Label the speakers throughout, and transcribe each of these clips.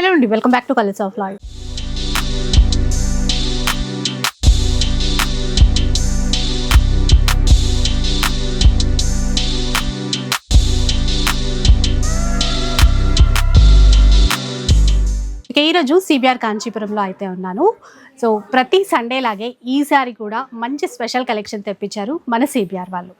Speaker 1: Hello అండి welcome back to colours of life ఇక ఈరోజు సిబిఆర్ కాంచీపురంలో అయితే ఉన్నాను. సో ప్రతి సండే లాగే ఈసారి కూడా మంచి స్పెషల్ కలెక్షన్ తెప్పించారు మన సిబిఆర్ వాళ్ళు.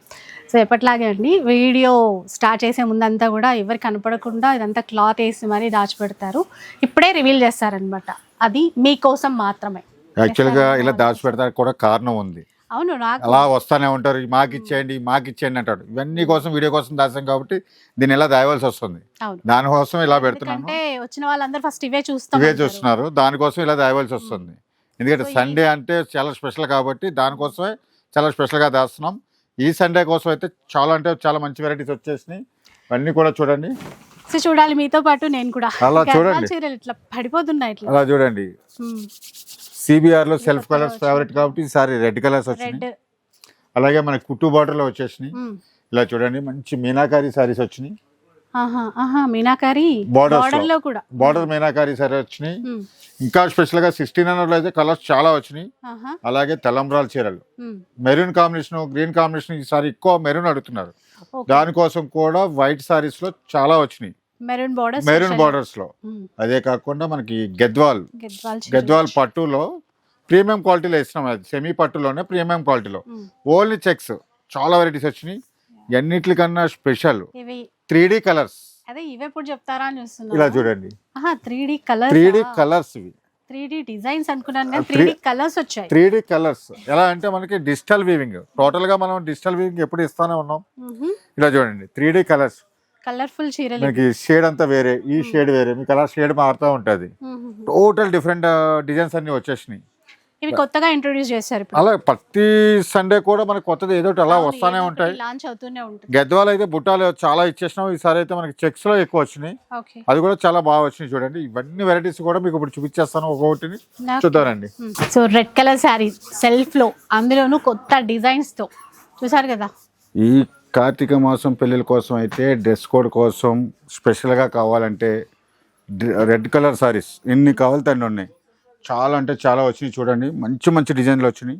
Speaker 1: సో ఎప్పట్లాగే అండి వీడియో స్టార్ట్ చేసే ముందంతా కూడా ఎవరికి కనపడకుండా ఇదంతా క్లాత్ వేసి మరీ దాచిపెడతారు. ఇప్పుడే రివీల్ చేస్తారనమాట అది మీకోసం మాత్రమే.
Speaker 2: యాక్చువల్గా ఇలా దాచిపెడతానికి కూడా కారణం ఉంది.
Speaker 1: అవును నాకు
Speaker 2: అలా వస్తానే ఉంటారు మాకు ఇచ్చేయండి మాకు ఇచ్చేయండి అంటాడు. ఇవన్నీ కోసం వీడియో కోసం దాచాం కాబట్టి దీన్ని ఇలా దాయవలసి వస్తుంది. దానికోసం ఇలా పెడుతున్నాను
Speaker 1: వచ్చిన వాళ్ళందరూ ఫస్ట్ ఇవే చూస్తాం
Speaker 2: ఇవే. చూస్తున్నారు. దానికోసం ఇలా దాయవలసి వస్తుంది. ఎందుకంటే సండే అంటే చాలా స్పెషల్ కాబట్టి దానికోసమే చాలా స్పెషల్గా దాస్తున్నాం. ఈ సండే కోసం అయితే చాలా అంటే చాలా మంచి వెరైటీస్ వచ్చేసినాయి. ఇవన్నీ కూడా చూడండి.
Speaker 1: సో చూడాలి మీతో పాటు నేను కూడా.
Speaker 2: అలా చూడండి.
Speaker 1: చీరలు ఇట్లా పడిపోతున్నాయి ఇట్లా.
Speaker 2: అలా చూడండి. సిబిఆర్లో సెల్ఫ్ కలర్స్. ఫేవరెట్ కాబట్టి ఈసారి రెడ్ కలర్స్ వచ్చినాయి. అలాగే మనకి కుట్టు బార్డర్లో వచ్చేసినాయి. ఇలా చూడండి. మంచి మీనాకారి సారీస్ వచ్చినాయి.
Speaker 1: మీనాకారి. బార్డర్లో. కూడా.
Speaker 2: బార్డర్ మీనాకారి సారీ వచ్చినాయి.
Speaker 1: Hmm.
Speaker 2: ఇంకా స్పెషల్గా సిక్స్టీన్ హండ్రెడ్లో అయితే కలర్స్ చాలా వచ్చినాయి. అలాగే తలంబ్రాల చీరలు.
Speaker 1: Hmm.
Speaker 2: Maroon combination green combination ఈసారి ఎక్కువ మెరూన్ అడుగుతున్నారు. దానికోసం కూడా వైట్ సారీస్లో చాలా వచ్చినాయి.
Speaker 1: మెరూన్ బార్డర్
Speaker 2: మెరూన్ బార్డర్స్లో. అదే కాకుండా మనకి గద్వాల్
Speaker 1: గద్వాల్
Speaker 2: పట్టులో ప్రీమియం క్వాలిటీలో ఇస్తున్నాం అది సెమీ పట్టులోనే ప్రీమియం క్వాలిటీలో
Speaker 1: Hmm.
Speaker 2: ఓన్లీ చెక్స్ చాలా వెరైటీస్ వచ్చినాయి. ఎన్నిటికన్నా స్పెషల్ త్రీ డి కలర్స్.
Speaker 1: అదే ఇవే ఇప్పుడు చెప్తారా అని చూస్తున్నా
Speaker 2: ఇలా చూడండి.
Speaker 1: Three D colour
Speaker 2: three D colours ఇవి.
Speaker 1: త్రీ డి డిజైన్స్ అనుకున్నాను కానీ త్రీ డి కలర్స్ వచ్చాయి.
Speaker 2: Three D colours. ఎలా అంటే మనకి డిజిటల్ వీవింగ్. టోటల్గా మనం డిజిటల్ వీవింగ్ ఎప్పుడు ఇస్తానే ఉన్నాం. ఇలా చూడండి. Three D colours.
Speaker 1: కలర్ఫుల్ చీరలు.
Speaker 2: మనకి షేడ్ అంతా వేరే ఈ షేడ్ వేరే మీకు అలా షేడ్ మారుతూ ఉంటుంది. టోటల్ డిఫరెంట్ డిజైన్స్ అన్ని వచ్చేసినాయి.
Speaker 1: ఇవి కొత్తగా ఇంట్రొడ్యూస్ చేశారు
Speaker 2: అలా ప్రతి సండే కూడా మనకి కొత్తది ఏదో అలా వస్తానే ఉంటాయి.
Speaker 1: లాంచ్ అవుతూనే ఉంటుంది.
Speaker 2: గద్వాలు అయితే బుట్టాలు చాలా ఇచ్చేసినాం. ఈసారి అయితే మనకి చెక్స్లో ఎక్కువ వచ్చినాయి. అది కూడా చాలా బాగా వచ్చినాయి చూడండి. ఇవన్నీ వెరైటీస్ కూడా మీకు ఇప్పుడు చూపించేస్తాను ఒక్కొక్కటిని. చూద్దారండి
Speaker 1: సో రెడ్ కలర్ శారీ సెల్ఫ్లో అందులోనూ కొత్త డిజైన్స్తో. చూసారు కదా?
Speaker 2: ఈ కార్తీక మాసం పెళ్ళిళ్ళ కోసం అయితే డ్రెస్ కోడ్ కోసం స్పెషల్గా కావాలంటే రెడ్ కలర్ సారీస్ ఎన్ని కావాలి తండ్రి ఉన్నాయి? చాలా అంటే చాలా వచ్చినాయి చూడండి. మంచి మంచి డిజైన్లు వచ్చినాయి.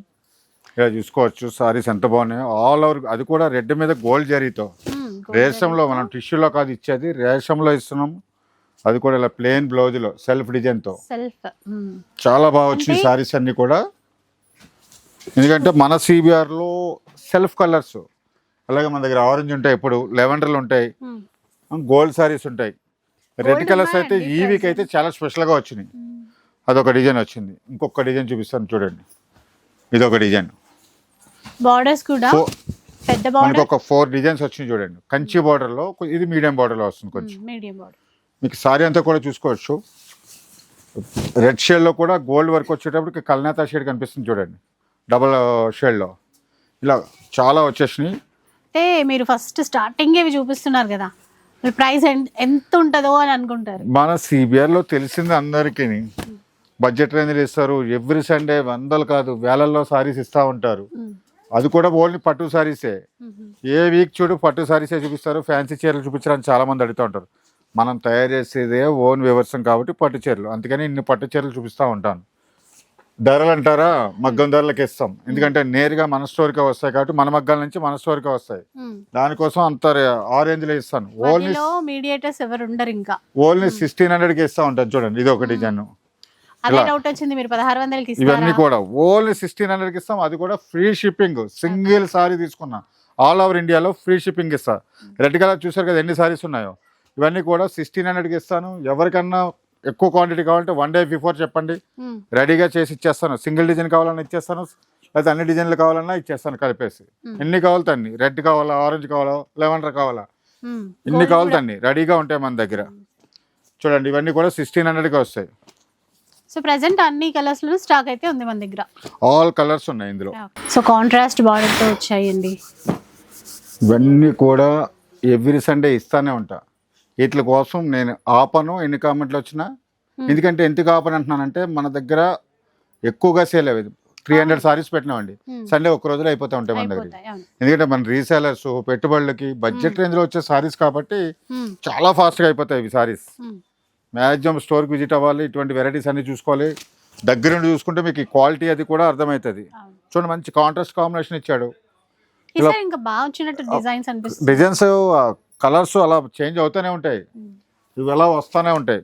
Speaker 2: ఇలా చూసుకోవచ్చు. సారీస్ ఎంత బాగున్నాయో. ఆల్ ఓవర్ అది కూడా రెడ్ మీద గోల్డ్ జరీతో
Speaker 1: మ్మ్.
Speaker 2: రేషంలో మనం టిష్యూలో కాదు ఇచ్చేది. రేషంలో ఇస్తున్నాం. అది కూడా ఇలా ప్లెయిన్ బ్లౌజ్లో సెల్ఫ్ డిజైన్తో
Speaker 1: సెల్ఫ్
Speaker 2: చాలా బాగా వచ్చినాయి సారీస్ అన్ని కూడా. ఎందుకంటే మన సిబిఆర్లో సెల్ఫ్ కలర్స్ అలాగే మన దగ్గర ఆరెంజ్ ఉంటాయి ఇప్పుడు లెవెండర్లు ఉంటాయి. గోల్డ్ సారీస్ ఉంటాయి. రెడ్ కలర్స్ అయితే ఈ వీక్ అయితే చాలా స్పెషల్గా వచ్చినాయి. అదొక డిజైన్ వచ్చింది. ఇంకొక డిజైన్ చూపిస్తాను చూడండి. ఇదొక డిజైన్.
Speaker 1: బార్డర్స్ కూడా పెద్ద బార్డర్
Speaker 2: ఒక ఫోర్ డిజైన్స్ వచ్చినాయి చూడండి. కంచి బార్డర్లో ఇది మీడియం బార్డర్లో వస్తుంది కొంచెం.
Speaker 1: మీడియం బార్డర్
Speaker 2: మీకు సారీ అంతా కూడా చూసుకోవచ్చు. రెడ్ షేడ్లో కూడా గోల్డ్ వర్క్ వచ్చేటప్పటికి కల్నేత షేడ్ కనిపిస్తుంది చూడండి. డబల్ షేడ్లో ఇలా చాలా వచ్చేసినాయి.
Speaker 1: అంటే మీరు ఫస్ట్ స్టార్టింగ్ ఇవి చూపిస్తున్నారు కదా. ప్రైస్ ఎంత ఉంటుందో అని అనుకుంటారు.
Speaker 2: మన సిబిఆర్లో తెలిసింది అందరికీ బడ్జెట్ రేంజ్లు ఇస్తారు. ఎవ్రీ సండే వందలు కాదు వేలల్లో సారీస్ ఇస్తూ ఉంటారు. అది కూడా ఓన్లీ పట్టు సారీసే. ఏ వీక్ చూడు పట్టు సారీసే చూపిస్తారు ఫ్యాన్సీ చీరలు చూపించడానికి చాలా మంది అడుగుతూ ఉంటారు. మనం తయారు చేసేదే ఓన్ వ్యవసాయం కాబట్టి పట్టు చీరలు. అందుకని ఇన్ని పట్టు చీరలు చూపిస్తూ ఉంటాను. ధరలు అంటారా? మగ్గం ధరలకు ఇస్తాం. ఎందుకంటే నేరుగా మన స్టోర్కే వస్తాయి కాబట్టి మన మగ్గాల నుంచి మన స్టోర్కే వస్తాయి. దానికోసం అంత ఆరెంజ్లో ఇస్తాను. ఓన్లీ
Speaker 1: మధ్యలో మీడియేటర్స్ ఎవరు ఉండరు ఇంకా.
Speaker 2: ఓన్లీ సిక్స్టీన్ హండ్రెడ్కి ఇస్తా ఉంటాను. చూడండి ఇది ఒక డిజైన్.
Speaker 1: అదే
Speaker 2: ఇలా.
Speaker 1: డౌట్ వచ్చింది మీరు పదహారు వందలకి
Speaker 2: ఇవన్నీ కూడా ఓన్లీ సిక్స్టీన్ హండ్రెడ్కి ఇస్తాం. అది కూడా ఫ్రీ షిప్పింగ్. సింగిల్ సారీ తీసుకున్నా. ఆల్ ఓవర్ ఇండియాలో ఫ్రీ షిప్పింగ్ ఇస్తా. రెడ్ కలర్ చూసారు కదా ఎన్ని సారీస్ ఉన్నాయో? ఇవన్నీ కూడా సిక్స్టీన్ హండ్రెడ్కి ఇస్తాను. ఎవరికన్నా ఎక్కువ క్వాంటిటీ కావాలంటే వన్ డే బిఫోర్ చెప్పండి. రెడీగా చేసి ఇచ్చేస్తాను. సింగిల్ డిజైన్ కావాలన్నా ఇచ్చేస్తాను. లేదా అన్ని డిజైన్లు కావాలన్నా ఇచ్చేస్తాను కలిపేసి. ఎన్ని కావాలి తన్ని రెడ్ కావాలా ఆరెంజ్ కావాలా లెవెండర్ కావాలా. ఎన్ని కావాలి. తన్ని రెడీగా ఉంటాయి మన దగ్గర. చూడండి ఇవన్నీ కూడా సిక్స్టీన్ హండ్రెడ్కి వస్తాయి.
Speaker 1: సో ప్రెసెంట్ అన్ని కలర్స్లో స్టాక్ అయితే ఉంది మన దగ్గర.
Speaker 2: ఆల్ కలర్స్ ఉన్నాయి ఇందులో.
Speaker 1: సో కాంట్రాస్ట్ బార్డర్తో వచ్చాయండి.
Speaker 2: ఇవన్నీ కూడా ఎవ్రీ సండే ఇస్తానే ఉంటా. వీటి కోసం నేను ఆపను ఎన్ని కామెంట్లు వచ్చినా. ఎందుకంటే ఎందుకు ఆపను అంటున్నానంటే మన దగ్గర ఎక్కువగా సేల్ అయ్యేది త్రీ హండ్రెడ్ సారీస్ పెట్టినామండి.
Speaker 1: Hmm.
Speaker 2: సండే ఒక్క రోజులో అయిపోతూ ఉంటాయి మన దగ్గర. ఎందుకంటే మన రీసేలర్స్ పెట్టుబడులకి బడ్జెట్ రేంజ్లో వచ్చే సారీస్ కాబట్టి. చాలా ఫాస్ట్గా అయిపోతాయి ఇవి సారీస్. మ్యాక్సిమం స్టోర్కి విజిట్ అవ్వాలి ఇటువంటి వెరైటీస్ అన్ని చూసుకోవాలి. దగ్గర నుండి చూసుకుంటే మీకు క్వాలిటీ అది కూడా అర్థమవుతుంది. చూడండి మంచి కాంట్రాస్ట్ కాంబినేషన్ ఇచ్చాడు.
Speaker 1: డిజైన్స్
Speaker 2: కలర్స్ అలా చేంజ్ అవుతూనే ఉంటాయి. ఇవి ఎలా వస్తూనే ఉంటాయి.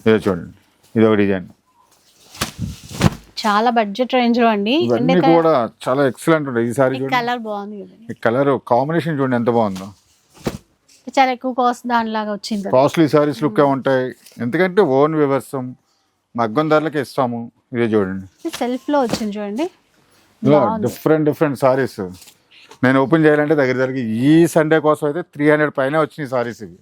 Speaker 2: ఇదే చూడండి ఇది ఒక డిజైన్.
Speaker 1: చాలా బడ్జెట్ రేంజ్లో అండి.
Speaker 2: ఇవన్నీ కూడా చాలా ఎక్సలెంట్ ఉంటాయి. ఈసారి చూడండి.
Speaker 1: కలర్ బాగుంది
Speaker 2: కలర్ కాంబినేషన్ చూడండి ఎంత బాగుందో.
Speaker 1: చాలా ఎక్కువ కాస్ట్ దానిలాగా వచ్చింది.
Speaker 2: కాస్ట్లీ సారీస్ లుక్ ఉంటాయి. ఎందుకంటే ఓన్ వ్యవస్థం మగ్గం ధరలకి ఇస్తాము. ఇదే చూడండి.
Speaker 1: సెల్ఫ్లో వచ్చింది చూడండి.
Speaker 2: డిఫరెంట్ డిఫరెంట్ సారీస్ నేను ఓపెన్ చేయాలంటే దగ్గర దగ్గర ఈ సండే కోసం అయితే త్రీ హండ్రెడ్ పైన వచ్చినాయి సారీస్ ఇవి.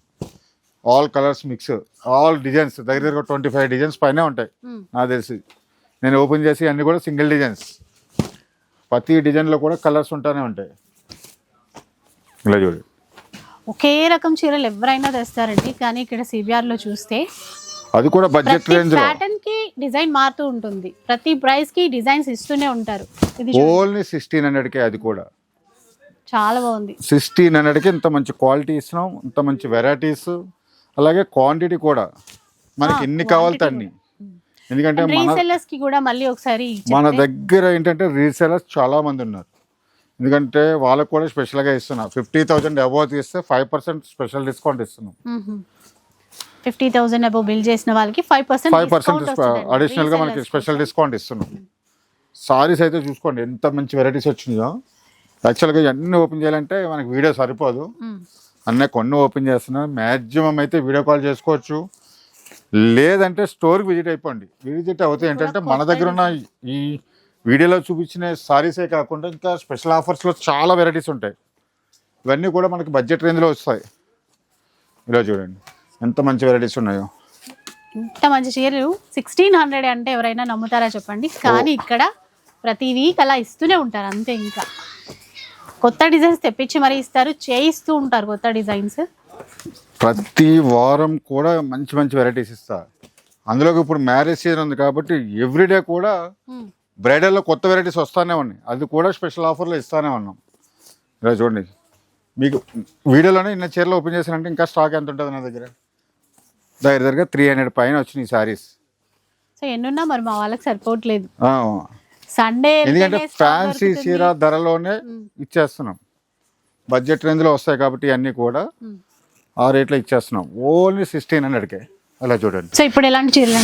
Speaker 2: All colours mix all designs దగ్గర దగ్గర ట్వంటీ ఫైవ్ డిజైన్స్ పైన ఉంటాయి.
Speaker 1: ఉమ్.
Speaker 2: నాకు తెలిసి. నేను ఓపెన్ చేసి అన్ని కూడా సింగిల్ డిజైన్స్ ప్రతి డిజైన్లో కూడా కలర్స్ ఉంటానే ఉంటాయి. ఇలా చూడు.
Speaker 1: ఒకే రకం చీరలు ఎవరైనా తెస్తారండి. కానీ ఇక్కడ సిబిఆర్లో చూస్తే
Speaker 2: అది కూడా బడ్జెట్ రేంజ్లో
Speaker 1: ప్యాటర్న్కి డిజైన్ మారుతూ ఉంటుంది. ప్రతి ప్రైస్కి డిజైన్స్ ఇస్తూనే ఉంటారు. ఇది
Speaker 2: ఓన్లీ సిక్స్టీన్ హండ్రెడ్కే అది కూడా.
Speaker 1: చాలా బాగుంది.
Speaker 2: సిక్స్టీన్ హండ్రెడ్కి ఇంత మంచి క్వాలిటీ ఇస్తున్నాం ఇంత మంచి వెరైటీస్ అలాగే క్వాంటిటీ కూడా. మనకి ఎన్ని కావాలితే అన్ని. ఎందుకంటే మన
Speaker 1: రీసెల్లర్స్కి కూడా మళ్ళీ ఒకసారి
Speaker 2: మన దగ్గర ఏంటంటే రీసేలర్స్ చాలా మంది ఉన్నారు. ఎందుకంటే వాళ్ళకు కూడా స్పెషల్గా ఇస్తున్నాం. ఫిఫ్టీ థౌసండ్ అబోవ్ తీస్తే ఫైవ్ పర్సెంట్ స్పెషల్ డిస్కౌంట్ ఇస్తున్నాం.
Speaker 1: ఫిఫ్టీ థౌసండ్ అబౌవ్ బిల్ చేసిన వాళ్ళకి ఫైవ్ పర్సెంట్
Speaker 2: ఫైవ్ పర్సెంట్ అడిషనల్గా మనకి స్పెషల్ డిస్కౌంట్ ఇస్తున్నాం. సారీస్ అయితే చూసుకోండి ఎంత మంచి వెరైటీస్ వచ్చినాయో. యాక్చువల్గా ఇవన్నీ ఓపెన్ చేయాలంటే మనకి వీడియో సరిపోదు. అన్నీ కొన్ని ఓపెన్ చేస్తున్నా. మ్యాక్సిమం అయితే వీడియో కాల్ చేసుకోవచ్చు. లేదంటే స్టోర్కి విజిట్ అయిపోండి. విజిట్ అవుతే ఏంటంటే మన దగ్గర ఉన్న ఈ వీడియోలో చూపించిన సారీసే కాకుండా ఇంకా స్పెషల్ ఆఫర్స్లో చాలా వెరైటీస్ ఉంటాయి. ఇవన్నీ కూడా మనకి బడ్జెట్ రేంజ్లో వస్తాయి. ఇలా చూడండి. ఎంత మంచి వెరైటీస్ ఉన్నాయో.
Speaker 1: ఇంత మంచి చీరలు సిక్స్టీన్ హండ్రెడ్ అంటే ఎవరైనా నమ్ముతారా చెప్పండి. కానీ ఇక్కడ ప్రతి వీక్ అలా ఇస్తూనే ఉంటారు అంతే ఇంకా. కొత్త డిజైన్స్ తెప్పించి మరీ ఇస్తారు చేయిస్తూ ఉంటారు కొత్త డిజైన్స్
Speaker 2: ప్రతి వారం కూడా మంచి మంచి వెరైటీస్ ఇస్తా అందులోకి ఇప్పుడు మ్యారేజ్ సీజన్ ఉంది కాబట్టి ఎవ్రీడే కూడా బ్రైడల్లో కొత్త వెరైటీస్ వస్తానే ఉన్నాయి. అది కూడా స్పెషల్ ఆఫర్లో ఇస్తానే ఉన్నాం. ఇలా చూడండి. మీకు వీడియోలోనే ఇన్న చీరలు ఓపెన్ చేశానంటే ఇంకా స్టాక్ ఎంత ఉంటుంది నా దగ్గర? దగ్గర దగ్గర త్రీ హండ్రెడ్ పైన వచ్చినాయి ఈ సారీస్
Speaker 1: సో ఎన్నున్నా మరి మా వాళ్ళకి సరిపోవట్లేదు. సండే
Speaker 2: ఎందుకంటే ఫ్యాన్సీ చీర ధరలోనే ఇచ్చేస్తున్నాం. బడ్జెట్ రేంజ్లో వస్తాయి కాబట్టి ఇవన్నీ కూడా ఆ రేట్లో ఇచ్చేస్తున్నాం. ఓన్లీ సిక్స్టీన్ హండ్రెడ్కే అలా చూడండి.
Speaker 1: సో ఇప్పుడు ఎలాంటి చీరలు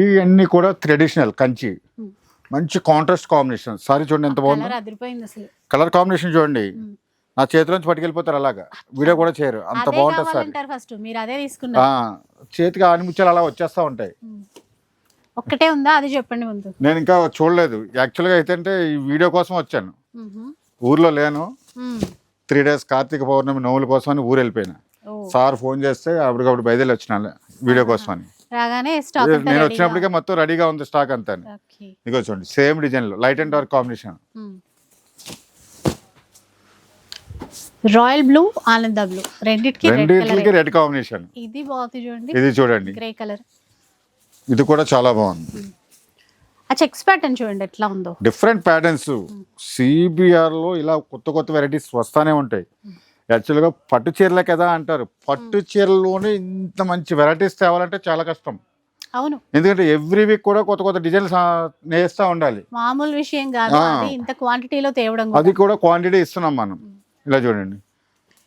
Speaker 2: ఇవన్నీ కూడా ట్రెడిషనల్ కంచి. మంచి కాంట్రాస్ట్ కాంబినేషన్ సారీ చూడండి ఎంత బాగుంది.
Speaker 1: కలర్
Speaker 2: కాంబినేషన్ చూడండి. నా చేతిలోంచి పట్టుకెళ్ళిపోతారు అలాగా. వీడియో కూడా చేయరు. అంత బాగుంటుంది సారీ
Speaker 1: ఫస్ట్ మీరు అదే తీసుకున్నారు.
Speaker 2: చేతికి ఆనిముత్యాలు అలా వచ్చేస్తూ ఉంటాయి.
Speaker 1: ఒక్కటే ఉందా? అది చెప్పండి ముందు.
Speaker 2: నేను ఇంకా చూడలేదు. యాక్చువల్గా అయితే అంటే ఈ వీడియో కోసం వచ్చాను. ఊర్లో లేను. త్రీ డేస్ కార్తీక పౌర్ణమి నోముల కోసం అని ఊరు వెళ్ళిపోయినా. సార్ ఫోన్ చేస్తే అప్పటికప్పుడు బయలుదేరి వచ్చిన వీడియో కోసం అని.
Speaker 1: రాగానే స్టాక్
Speaker 2: నేను వచ్చినప్పటికే మొత్తం రెడీగా ఉంది స్టాక్ అంతా ఇదిగో చూడండి సేమ్ డిజైన్లో light and dark combination.
Speaker 1: Royal blue Ananda blue రెండిటికి రెడ్ కలర్
Speaker 2: రెండింటికి రెడ్ కాంబినేషన్
Speaker 1: ఇది బాగుంది చూడండి.
Speaker 2: ఇది చూడండి.
Speaker 1: గ్రే కలర్
Speaker 2: ఇది కూడా చాలా బాగుంది.
Speaker 1: ఆ చెక్స్ ప్యాటర్న్ చూడండి ఎట్లా ఉందో.
Speaker 2: డిఫరెంట్ ప్యాటర్న్స్లో ఇలా కొత్త కొత్త వెరైటీస్ వస్తానే ఉంటాయి. యాక్చువల్గా పట్టు చీరలే కదా అంటారు. పట్టు చీరలోనే ఇంత మంచి వెరైటీస్ తేవాలంటే చాలా కష్టం.
Speaker 1: అవును.
Speaker 2: ఎందుకంటే ఎవ్రీ వీక్ కూడా కొత్త కొత్త డిజైన్స్ నేస్తూ ఉండాలి.
Speaker 1: మామూలు విషయం కాదు. ఇంత క్వాంటిటీలో తేవడం.
Speaker 2: అది కూడా క్వాంటిటీ ఇస్తున్నాం మనం. ఇలా చూడండి.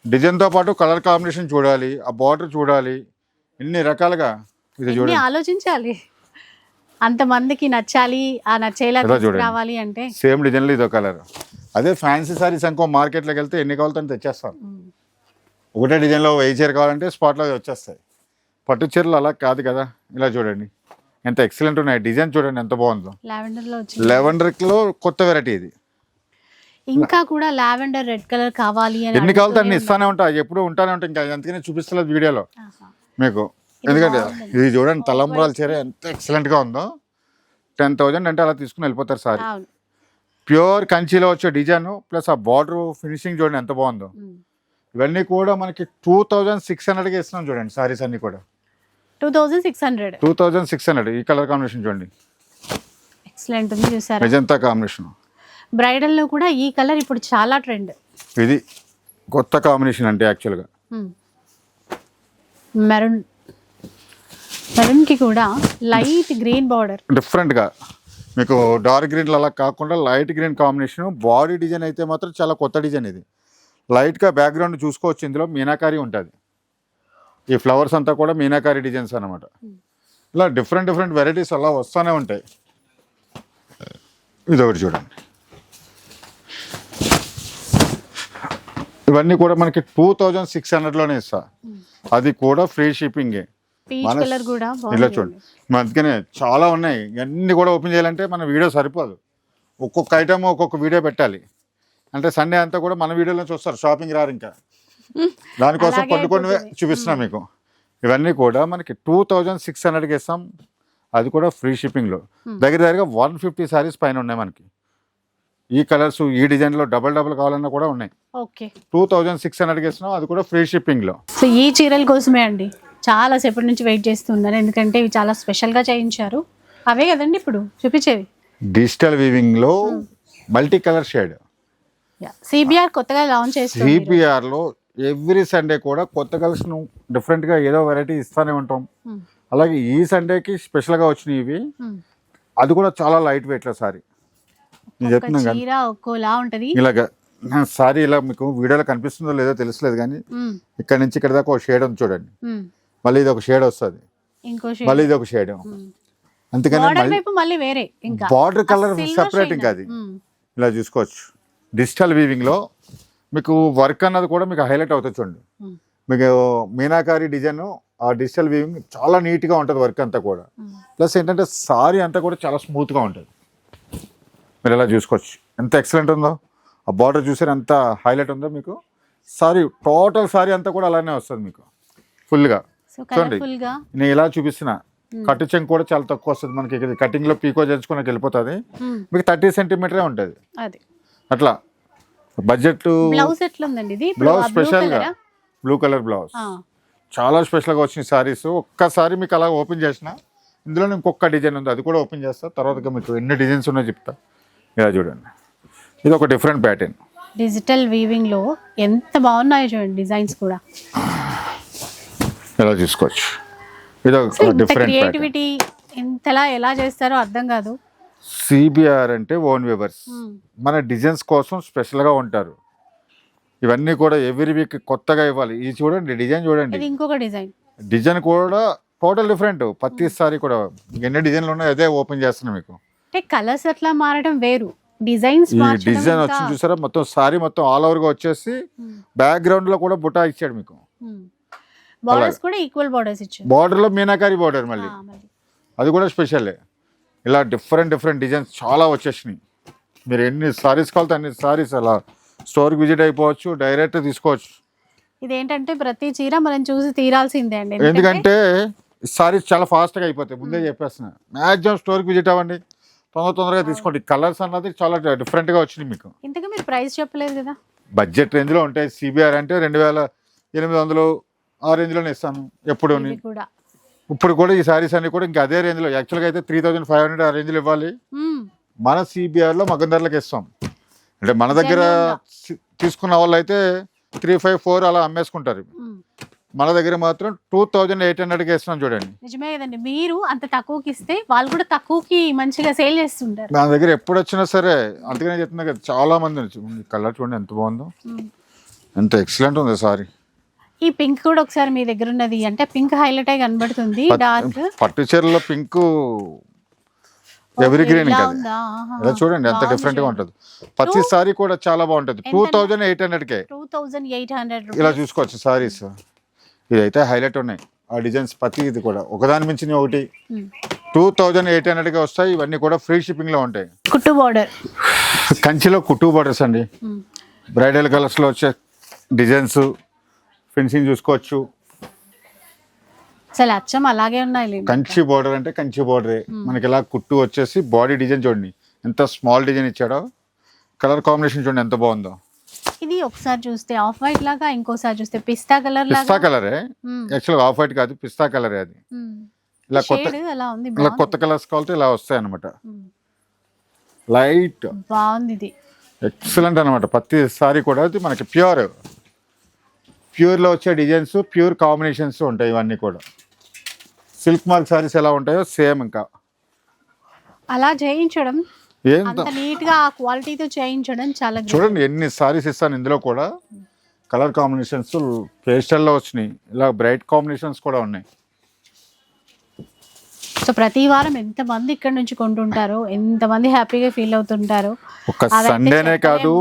Speaker 2: డిజైన్తో పాటు కలర్ కాంబినేషన్ చూడాలి ఆ బార్డర్ చూడాలి ఇన్ని రకాలుగా ఇది చూడండి.
Speaker 1: ఆలోచించాలి? అంతమందికి నచ్చాలి ఆ నచ్చేలా. రావాలి అంటే.
Speaker 2: సేమ్ డిజైన్లో ఇదో కలర్. అదే ఫ్యాన్సీ సారీస్ అనుకో మార్కెట్లోకి వెళ్తే ఎన్ని కావాలితే అంత తెచ్చేస్తాను. ఒకటే డిజైన్లో వెయ్యి చీర కావాలంటే స్పాట్లో వచ్చేస్తాయి. పట్టు చీరలు అలా కాదు కదా. ఇలా చూడండి. ఎంత ఎక్సలెంట్ ఉన్నాయి. డిజైన్ చూడండి ఎంత బాగుందో.
Speaker 1: లావెండర్లో వచ్చింది.
Speaker 2: లెవెండర్లో కొత్త వెరైటీ ఇది.
Speaker 1: ఇంకా కూడా లావెండర్ రెడ్ కలర్ కావాలి అని
Speaker 2: ఎన్ని అన్ని
Speaker 1: అడుగుతూనే
Speaker 2: ఇస్తానే ఉంటాయి. ఎప్పుడు ఉంటానే ఉంటాయి. ఇంకా అందుకనే చూపిస్తలేదు వీడియోలో. మీకు. ఎందుకంటే ఇది చూడండి తలంబ్రాల చీర ఎంత ఎక్సలెంట్గా ఉందో. టెన్ థౌజండ్ అంటే అలా తీసుకుని వెళ్ళిపోతారు సార్. ప్యూర్ కంచిలో వచ్చే డిజైన్ ప్లస్ ఆ బార్డర్ ఫినిషింగ్ చూడండి ఎంత బాగుందో. ఇవన్నీ కూడా మనకి టూ థౌజండ్ సిక్స్ హండ్రెడ్కి ఇస్తున్నాం చూడండి సారీస్ అన్ని కూడా.
Speaker 1: Two thousand six hundred.
Speaker 2: Two thousand six hundred ఈ కలర్ కాంబినేషన్ చూడండి.
Speaker 1: ఎక్సలెంట్ ఉంది చూసారా?
Speaker 2: Magenta combination.
Speaker 1: బ్రైడల్లో కూడా ఈ కలర్ ఇప్పుడు చాలా ట్రెండ్.
Speaker 2: ఇది కొత్త కాంబినేషన్ అంటే యాక్చువల్గా.
Speaker 1: మెరూన్ మెరూన్కి కూడా లైట్ గ్రీన్ బార్డర్.
Speaker 2: డిఫరెంట్గా. మీకు డార్క్ గ్రీన్ అలా కాకుండా light green combination body design అయితే మాత్రం చాలా కొత్త డిజైన్ ఇది. లైట్గా బ్యాక్గ్రౌండ్ చూసుకోవచ్చు ఇందులో మీనాకారి ఉంటుంది. ఈ ఫ్లవర్స్ అంతా కూడా మీనాకారి డిజైన్స్ అన్నమాట. ఇలా డిఫరెంట్ డిఫరెంట్ వెరైటీస్ అలా వస్తూనే ఉంటాయి. ఇది ఒకటి చూడండి. ఇవన్నీ కూడా మనకి టూ థౌజండ్ సిక్స్ హండ్రెడ్లోనే ఇస్తా. అది కూడా ఫ్రీ షిప్పింగే
Speaker 1: పీచ్
Speaker 2: మన-
Speaker 1: కలర్ కూడా
Speaker 2: ఇలా చూడండి. మన అందుకనే చాలా ఉన్నాయి. ఇవన్నీ కూడా ఓపెన్ చేయాలంటే మన వీడియో సరిపోదు. ఒక్కొక్క ఐటమ్ ఒక్కొక్క వీడియో పెట్టాలి. అంటే సండే అంతా కూడా మన వీడియోలో చూస్తారు. షాపింగ్ రారు ఇంకా. దానికోసం కొన్ని కొన్ని. చూపిస్తున్నాం మీకు. ఇవన్నీ కూడా మనకి టూ థౌజండ్ సిక్స్ హండ్రెడ్కి ఇస్తాం. అది కూడా ఫ్రీ షిప్పింగ్లో. దగ్గర దగ్గరగా వన్ ఫిఫ్టీ శారీస్ పైన ఉన్నాయి మనకి. ఈ కలర్స్ ఈ డిజైన్లో డబల్ డబల్ కావాలన్నా కూడా ఉన్నాయి. టూ థౌజండ్ సిక్స్ హండ్రెడ్కి ఇస్తున్నాం. అది కూడా ఫ్రీ షిప్పింగ్లో.
Speaker 1: సో ఈ చీరల కోసమే అండి. చాలా సేపటి నుంచి వెయిట్ చేస్తున్నాను ఎందుకంటే ఇవి చాలా స్పెషల్గా చేయించారు. అవే కదండి ఇప్పుడు? చూపించేవి.
Speaker 2: డిజిటల్ వీవింగ్లో మల్టీ కలర్ షేడ్
Speaker 1: సిబిఆర్ కొత్తగా లాంచ్ చేస్తుంది
Speaker 2: సిపిఆర్లో ఎవ్రీ సండే కూడా కొత్త కలెక్షన్ డిఫరెంట్గా ఏదో వెరైటీ ఇస్తానే ఉంటాం.
Speaker 1: Hmm.
Speaker 2: అలాగే ఈ సండేకి స్పెషల్గా వచ్చినాయి ఇవి.
Speaker 1: Hmm.
Speaker 2: అది కూడా చాలా లైట్ వెయిట్లో సారీ నేను చెప్తున్నాను కదా
Speaker 1: చీర ఒక్కోలా ఉంటది.
Speaker 2: ఇలాగ సారీ ఇలా మీకు వీడియోలో కనిపిస్తుందో లేదో తెలుసలేదు కానీ
Speaker 1: ఉమ్,
Speaker 2: ఇక్కడ నుంచి ఇక్కడ దాకా ఒక షేడ్ ఉంది చూడండి. మళ్ళీ ఇది ఒక షేడ్ వస్తుంది. మళ్ళీ ఇది ఒక షేడ్ అందుకని
Speaker 1: బార్డర్
Speaker 2: మళ్ళీ
Speaker 1: వేరే ఇంకా.
Speaker 2: Border colour separate. ఇంకా అది. ఇలా చూసుకోవచ్చు. డిజిటల్ వీవింగ్లో మీకు వర్క్ అన్నది కూడా మీకు హైలైట్ అవుతుంది చూడండి. మీకు మీనాకారి డిజైన్ ఆ డిజిటల్ వీవింగ్ చాలా నీట్గా ఉంటుంది వర్క్ అంతా కూడా. ప్లస్ ఏంటంటే సారీ అంతా కూడా చాలా స్మూత్గా ఉంటుంది. మీరు ఇలా చూసుకోవచ్చు. ఎంత ఎక్సలెంట్ ఉందో. ఆ బార్డర్ చూసారు ఎంత హైలైట్ ఉందో మీకు. సారీ టోటల్ సారీ అంతా కూడా అలానే వస్తుంది మీకు. ఫుల్గా
Speaker 1: సో
Speaker 2: చూడండి.
Speaker 1: కలర్ఫుల్గా.
Speaker 2: నేను ఇలా చూపిస్తున్నా. కట్టు చెంగు కూడా చాలా తక్కువ వస్తుంది మనకి. ఇక్కడ కటింగ్లో పీకో చేర్చుకున్నకి వెళ్ళిపోతుంది.
Speaker 1: ఉమ్,
Speaker 2: మీకు థర్టీ సెంటీమీటరే ఉంటుంది.
Speaker 1: అది.
Speaker 2: అట్లా. బడ్జెట్
Speaker 1: బ్లౌజ్ ఎట్లా ఉందండి ఇది? ఇప్పుడు
Speaker 2: బ్లౌజ్
Speaker 1: colour ఆ?
Speaker 2: బ్లూ కలర్ బ్లౌజ్ చాలా స్పెషల్గా వచ్చిన సారీస్ ఒక్కసారి మీకు అలా ఓపెన్ చేసిన ఇందులో ఇంకొక డిజైన్ ఉంది. అది కూడా ఓపెన్ చేస్తా. తర్వాత మీకు ఎన్ని డిజైన్స్ ఉన్నాయో చెప్తా. ఇలా చూడండి. ఇది ఒక డిఫరెంట్ ప్యాటర్న్
Speaker 1: డిజిటల్ వీవింగ్లో ఎంత బాగున్నాయో చూడండి డిజైన్స్ కూడా.
Speaker 2: ఇలా చూసుకోవచ్చు ఇది డిఫరెంట్
Speaker 1: క్రియేటివిటీ ఇంతలా ఎలా చేస్తారో అర్థం కాదు.
Speaker 2: సిబిఆర్ అంటే ఓన్ వేవర్స్
Speaker 1: ఉమ్,
Speaker 2: మన డిజైన్స్ కోసం స్పెషల్గా ఉంటారు. ఇవన్నీ కూడా ఎవ్రీ వీక్ కొత్తగా ఇవ్వాలి. ఇది చూడండి డిజైన్ చూడండి.
Speaker 1: ఇంకొక డిజైన్
Speaker 2: డిజైన్ కూడా టోటల్ డిఫరెంట్ ప్రతి సారీ కూడా ఎన్ని డిజైన్లు ఉన్నాయో అదే ఓపెన్ చేస్తున్నాను మీకు.
Speaker 1: అంటే కలర్స్ అట్లా మారడం వేరు. డిజైన్స్
Speaker 2: డిజైన్ వచ్చి చూసారా? మొత్తం సారీ మొత్తం ఆల్ ఓవర్గా వచ్చేసి బ్యాక్గ్రౌండ్లో కూడా బుటా ఇచ్చాడు మీకు.
Speaker 1: బార్డర్స్ కూడా ఈక్వల్ బార్డర్స్ ఇచ్చారు.
Speaker 2: బార్డర్లో మీనాకారి బార్డర్ మళ్ళీ. అది కూడా స్పెషల్ ఇలా డిఫరెంట్ డిఫరెంట్ డిజైన్స్ చాలా వచ్చేసినాయి. మీరు ఎన్ని సారీస్ కావాలితే అన్ని సారీస్ అలా స్టోర్కి విజిట్ అయిపోవచ్చు డైరెక్ట్ తీసుకోవచ్చు.
Speaker 1: ఇదేంటంటే ప్రతి చీర మనం చూసి తీరాల్సిందే అండి.
Speaker 2: ఎందుకంటే సారీస్ చాలా ఫాస్ట్గా అయిపోతాయి. ముందే చెప్పేస్తున్నా. మ్యాక్సిమం స్టోర్కి విజిట్ అవ్వండి. తొందర తొందరగా తీసుకోండి. కలర్స్ అన్నది చాలా డిఫరెంట్గా వచ్చినాయి మీకు.
Speaker 1: ఇంతగా మీరు ప్రైస్ చెప్పలేదు కదా.
Speaker 2: బడ్జెట్ రేంజ్లో ఉంటాయి. సిబిఆర్ అంటే రెండు వేల ఎనిమిది వందలు ఆ రేంజ్లోనే ఇస్తాను ఎప్పుడు
Speaker 1: కూడా.
Speaker 2: ఇప్పుడు కూడా ఈ సారీస్ అన్ని కూడా ఇంకా అదే రేంజ్లో యాక్చువల్గా అయితే త్రీ థౌజండ్ ఫైవ్ హండ్రెడ్ ఆ రేంజ్లో ఇవ్వాలి. మన సిబిఆర్లో మగ్గం ధరలకు ఇస్తాం. అంటే మన దగ్గర తీసుకున్న వాళ్ళు అయితే త్రీ ఫైవ్ ఫోర్ అలా అమ్మేసుకుంటారు.
Speaker 1: మ్మ్.
Speaker 2: మన దగ్గర మాత్రం టూ థౌజండ్ ఎయిట్ హండ్రెడ్కి ఇస్తున్నాం చూడండి.
Speaker 1: నిజమే కదండి. మీరు అంత తక్కువకి ఇస్తే వాళ్ళు కూడా తక్కువకి మంచిగా సేల్ చేస్తుంటారు.
Speaker 2: నా దగ్గర ఎప్పుడు వచ్చినా సరే అందుకనే చెప్తున్నా కదా చాలా మంది కలర్ చూడండి ఎంత బాగుందో. ఎంత ఎక్సలెంట్ ఉంది సారీ.
Speaker 1: ఈ పింక్ కూడా ఒకసారి మీ దగ్గర ఉన్నది. అంటే పింక్ హైలైట్ అయి కనబడుతుంది. డార్క్.
Speaker 2: పట్టు చీరలో పింక్ ఎవరి గ్రీన్
Speaker 1: ఇలా
Speaker 2: చూడండి ఎంత
Speaker 1: డిఫరెంట్గా.
Speaker 2: ఉంటుంది. ప్రతి సారీ కూడా చాలా బాగుంటుంది. టూ థౌజండ్ ఎయిట్ హండ్రెడ్ కే.
Speaker 1: టూ థౌజండ్ ఎయిట్ హండ్రెడ్
Speaker 2: ఇలా చూసుకోవచ్చు సారీస్ ఇదైతే హైలైట్ ఉన్నాయి. ఆ డిజైన్స్ ప్రతి ఇది కూడా. ఒకదాని మించిన ఒకటి. టూ థౌజండ్ ఎయిట్ హండ్రెడ్గా వస్తాయి. ఇవన్నీ కూడా ఫ్రీ షిప్పింగ్లో ఉంటాయి.
Speaker 1: కుట్టు బార్డర్
Speaker 2: కంచిలో కుట్టు బార్డర్స్ అండి. బ్రైడల్ కలర్స్లో వచ్చే డిజైన్స్ ఫినిషింగ్ చూసుకోవచ్చు.
Speaker 1: అసలు అచ్చం అలాగే ఉన్నాయి.
Speaker 2: కంచి బార్డర్ అంటే కంచి బార్డరే మనకి ఇలా కుట్టు వచ్చేసి బాడీ డిజైన్ చూడండి. ఎంత స్మాల్ డిజైన్ ఇచ్చాడో. కలర్ కాంబినేషన్ చూడండి ఎంత బాగుందో.
Speaker 1: ఇది ఒకసారి చూస్తే ఆఫ్ వైట్ లాగా ఇంకోసారి చూస్తే పిస్తా కలర్
Speaker 2: పిస్తా కలరే యాక్చువల్గా ఆఫ్ వైట్ కాదు పిస్తా కలరే అది. ఇలా కొత్త ఇలా. కొత్త కలర్స్ కావాలంటే ఇలా వస్తాయి అనమాట. లైట్
Speaker 1: బాగుంది ఇది.
Speaker 2: ఎక్సలెంట్ అనమాట ప్రతి సారీ కూడా అది మనకి ప్యూర్ ప్యూర్లో వచ్చే డిజైన్స్ ప్యూర్ కాంబినేషన్స్ ఉంటాయి ఇవన్నీ కూడా. సిల్క్ మార్క్ శారీస్ ఎలా ఉంటాయో సేమ్ ఇంకా.
Speaker 1: అలా చేయించడం
Speaker 2: ఏం
Speaker 1: అంత నీట్గా ఆ క్వాలిటీతో చేయించడం చాలా.
Speaker 2: చూడండి ఎన్ని సారీస్ ఇస్తాను ఇందులో కూడా. కలర్ కాంబినేషన్స్ పేస్టల్లో వచ్చినాయి. ఇలా బ్రైట్ కాంబినేషన్స్ కూడా ఉన్నాయి.
Speaker 1: సో ప్రతి వారం ఎంత మంది ఇక్కడ నుంచి కొంటుంటారో ఎంత మంది హ్యాపీగా ఫీల్ అవుతుంటారో
Speaker 2: ఒక సండేనే కాదు.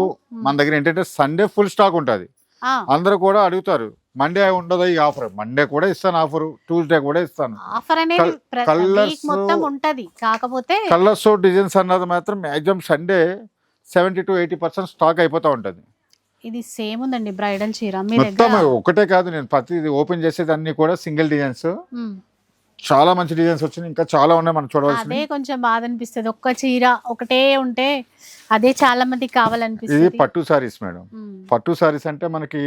Speaker 2: మన దగ్గర ఏంటంటే సండే ఫుల్ స్టాక్ ఉంటుంది. అందరూ కూడా అడుగుతారు మండే ఉండదు ఈ ఆఫర్? మండే కూడా ఇస్తాను ఆఫర్ ట్యూస్డే కూడా ఇస్తాను.
Speaker 1: ఆఫర్ అనేది
Speaker 2: కల్-
Speaker 1: ప్ర-
Speaker 2: colours-
Speaker 1: week మొత్తం ఉంటది. కాకపోతే
Speaker 2: కలర్స్ డిజైన్స్ అన్నది మాత్రం maximum Sunday seventy to eighty percent stock అయిపోతూ ఉంటుంది.
Speaker 1: ఇది సేమ్ ఉందండి బ్రైడల్ చీర.
Speaker 2: మొత్తం ఒకటే కాదు నేను ప్రతి ఓపెన్ చేసేది అన్ని కూడా సింగిల్ డిజైన్స్. చాలా మంచి డిజైన్స్ వచ్చినాయి. ఇంకా చాలా ఉన్నాయి మనం
Speaker 1: అదే
Speaker 2: చూడవలసినవి
Speaker 1: కొంచెం బాధ అనిపిస్తుంది ఒక్క చీర ఒకటే ఉంటే అదే చాలా మందికి
Speaker 2: ఇది
Speaker 1: కావాలనిపిస్తుంది
Speaker 2: పట్టు సారీస్ మేడం. పట్టు సారీస్ అంటే మనకి